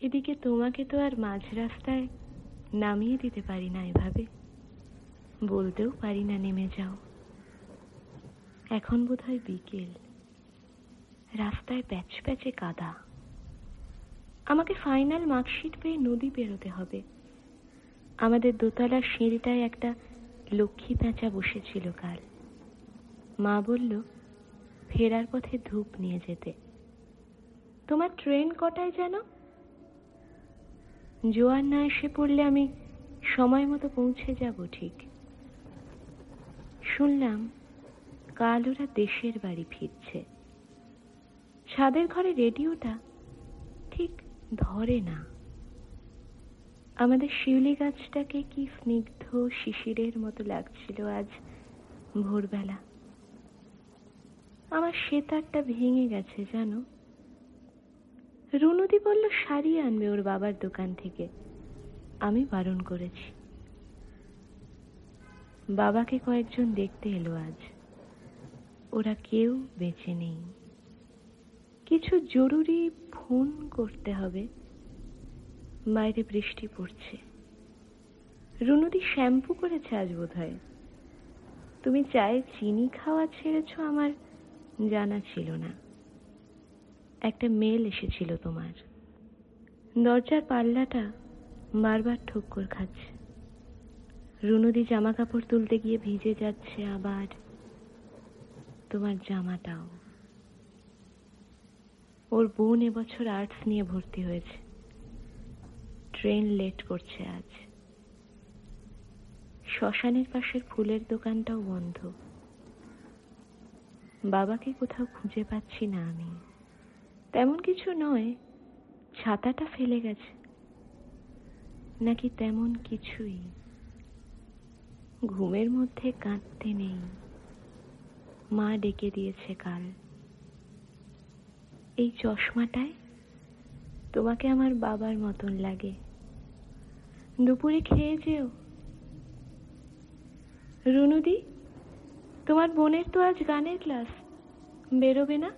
এদিকে তোমাকে তো আর মাঝ রাস্তায় নামিয়ে দিতে পারি না এভাবে। বলতেও পারি না নেমে যাও। এখন বোধহয় বিকেল। রাস্তায় প্যাচ প্যাচে কাদা। আমাকে ফাইনাল মার্কশিট পেয়ে নদী পেরোতে হবে। আমাদের দোতলার সিঁড়িটায় একটা লক্ষ্মী পেঁচা বসেছিল কাল। মা বলল, ফেরার পথে ধূপ নিয়ে যেতে। তোমার ট্রেন কটায় যেন? জোয়ার না এসে পড়লে আমি সময় মতো পৌঁছে যাব ঠিক। শুনলাম কাল ওরা দেশের বাড়ি ফিরছে। ছাদের ঘরে রেডিওটা ঠিক ধরে না। আমাদের শিউলি গাছটাকে কি স্নিগ্ধ শিশিরের মতো লাগছিল আজ ভোরবেলা। আমার সেতারটা ভেঙে গেছে, জানো? রুনুদি বলল, শাড়ি আনবে ওর বাবার দোকান থেকে। আমি বারণ করেছি। বাবাকে কয়েকজন দেখতে এলো আজ। ওরা কেউ বেঁচে নেই। কিছু জরুরি ফোন করতে হবে। বাইরে বৃষ্টি পড়ছে। রুনুদি শ্যাম্পু করেছে আজ বোধহয়। তুমি চায়ে চিনি খাওয়া ছেড়েছ, আমার জানা ছিল না। একটা মেল এসেছিল তোমার। দরজার পাল্লাটা বারবার ঠক্কর খাচ্ছে। রুনুদি জামা কাপড় তুলতে গিয়ে ভিজে যাচ্ছে আবার তোমার জামাটাও। ওর বোন এবছর আর্টস নিয়ে ভর্তি হয়েছে। ট্রেন লেট করছে আজ। শ্মশানের পাশের ফুলের দোকানটাও বন্ধ। বাবাকে কোথাও খুঁজে পাচ্ছি না আমি। তেমন কিছু নয়, ছাতাটা ফেলে গেছে। নাকি তেমন কিছুই? ঘুমের মধ্যে কাঁদতে নেই। মা ডেকে দিয়েছে কাল। এই চশমাটায় তোমাকে আমার বাবার মতন লাগে। দুপুরে খেয়ে যেও। রুনুদি, তোমার বোনের তো আজ গানের ক্লাস। বেরোবে না?